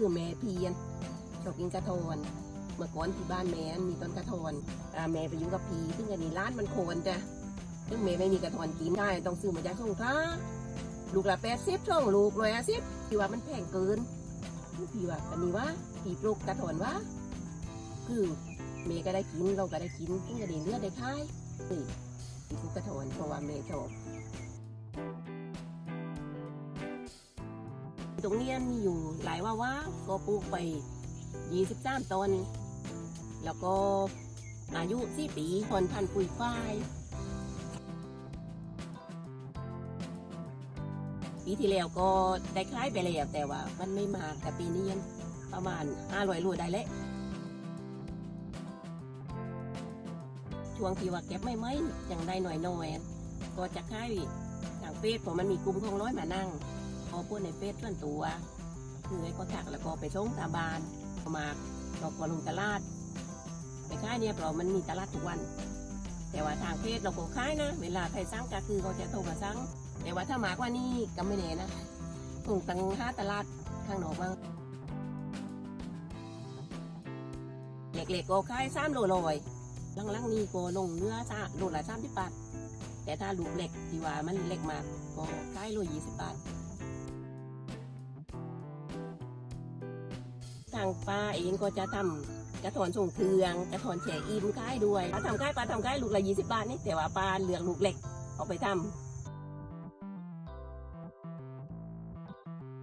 คือแม่เพียนชอบกินกระทอนเมื่อก่อนที่บ้านแม่มีต้นกระทอนอแม่ไปอยู่กับพีซึ่งอันนี้ร้านมันโคนจ้ะซึ่งแม่ไม่มีกระทอนกินใช่ต้องซื้อมาจากสงขลาลูกละแปดสิบช่องลูกร้อยสิบพี่ว่ามันแพงเกินพี่ว่าอันนี้ว่าพี่ปลูกกระทอนว่า คือแม่ก็ได้กินเราก็ได้กินซึ่งก็ได้เลือดได้ค่ายเฮ้ยพี่ปลูกกระทอนเพราะว่าแม่ชอบ ตรงเนี้ยมีอยู่หลายว่าว่าก็ปลูกไปยี่สิบสามต้น แล้วก็อายุสี่ปีผลพันธุ์ปุ๋ยฝ้ายปีที่แล้วก็ได้คล้ายไปแล้วแต่ว่ามันไม่มากแต่ปีนี้ยังประมาณห้าร้อยลูได้แล้วช่วงที่ว่าเก็บไม่ไหมยังได้หน่อยหน่อยๆก็จะคล้ายทางเฟซเพราะมันมีกลุ่มของร้อยมานั่ง พอพูดในเฟซส่วนตัว คือไอ้ก็ถักแล้วก็ไปส่งตาบานเอามาเราก็ลงตลาดไปขายเนี่ยเรามันมีตลาดทุกวัน แต่ว่าทางเฟซเราก็ขายนะ เวลาใครสั่งก็คือเขาจะโทรมาสั่งแต่ว่าถ้ามากว่านี้ก็ไม่แน่นะคงตังห้าตลาดข้างนอกบ้างเล็กๆก็ขายสามโลลอยหลังๆนี้ก็ลงเนื้อซะโลละสามสิบบาทแต่ถ้าลูกเล็กที่ว่ามันเล็กมากก็ขายโลยี่สิบบาท ทางป้าเองก็จะทำกระถอนส่งเครื่องกระถอนแฉอิ่มขายด้วยป้าทำขายป้าทำขายลูกละยี่สิบบาทนี่แต่ว่าป้าเลือกลูกเล็กเอาไปทำ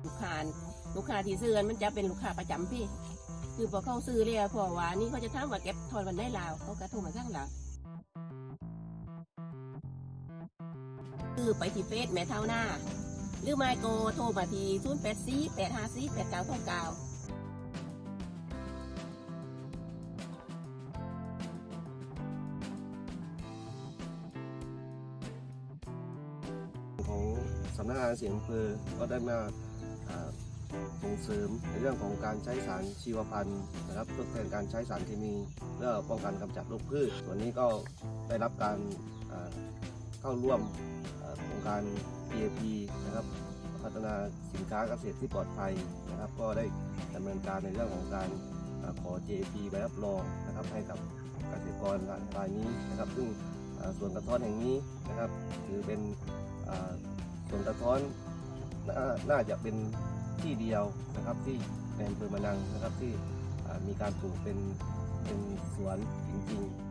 ลูกค้าลูกค้าที่ซื้อมันจะเป็นลูกค้าประจำพี่ คือพอเขาซื้อเลยพอว่านี่เขาจะถามว่าเก็บถอนวันได้ลาวเขาก็โทรมาสั่งเราคือไปที่เฟซแม่เท่าหน้า หรือไม่ก็โทรมาที่ศูนย์แปดสี่แปดห้าสี่แปดเก้าเก้า สำนักงานเสียงอำเภอก็ได้มาส่งเสริมในเรื่องของการใช้สารชีวพันธุ์นะครับทดแทนการใช้สารเคมีเพื่อป้องกันกำจัดโรคพืช ส่วนนี้ก็ได้รับการเข้าร่วมโครงการ PAP นะครับพัฒนาสินค้าเกษตรที่ปลอดภัยนะครับ ก็ได้ดำเนินการในเรื่องของการขอ JAP ใบรับรองนะครับให้กับเกษตรกรรายนี้นะครับ ซึ่งส่วนกระท้อนแห่งนี้นะครับถือเป็น ส่วนตะท้อนน,น่าจะเป็นที่เดียวนะครับที่ในอำเภอมะนังนะครับที่มีการปลูกเป็นเป็นสวนจริงๆ